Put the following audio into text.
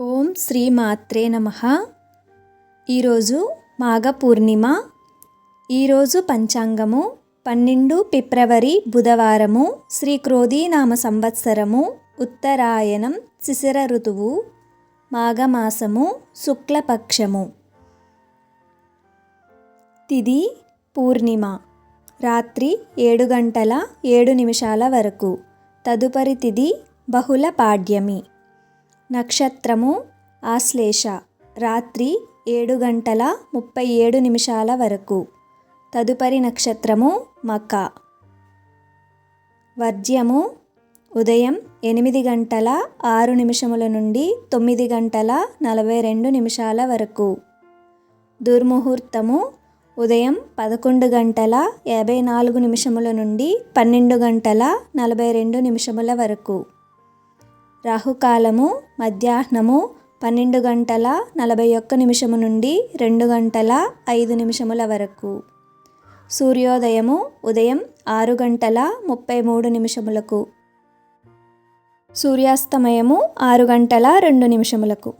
ఓం శ్రీ మాత్రే నమ. ఈరోజు మాఘ పూర్ణిమ ఈరోజు పంచాంగము పన్నెండు ఫిబ్రవరి బుధవారము శ్రీ క్రోధీనామ సంవత్సరము ఉత్తరాయణం శిశిర ఋతువు మాఘమాసము శుక్లపక్షము. తిది పూర్ణిమ. రాత్రి ఏడు గంటల ఏడు నిమిషాల వరకు. తదుపరి తిది బహుళ పాడ్యమి. నక్షత్రము ఆశ్లేష. రాత్రి ఏడు గంటల ముప్పై ఏడు నిమిషాల వరకు. తదుపరి నక్షత్రము మక. వర్జ్యము ఉదయం ఎనిమిది గంటల ఆరు నిమిషముల నుండి తొమ్మిది గంటల నలభై రెండు నిమిషాల వరకు. దుర్ముహూర్తము ఉదయం పదకొండు గంటల యాభై నాలుగు నిమిషముల నుండి పన్నెండు గంటల నలభై రెండు నిమిషముల వరకు. రాహుకాలము మధ్యాహ్నము పన్నెండు గంటల నలభై ఒక్క నిమిషము నుండి రెండు గంటల ఐదు నిమిషముల వరకు. సూర్యోదయము ఉదయం ఆరు గంటల ముప్పై మూడు నిమిషములకు. సూర్యాస్తమయము ఆరు గంటల రెండు నిమిషములకు.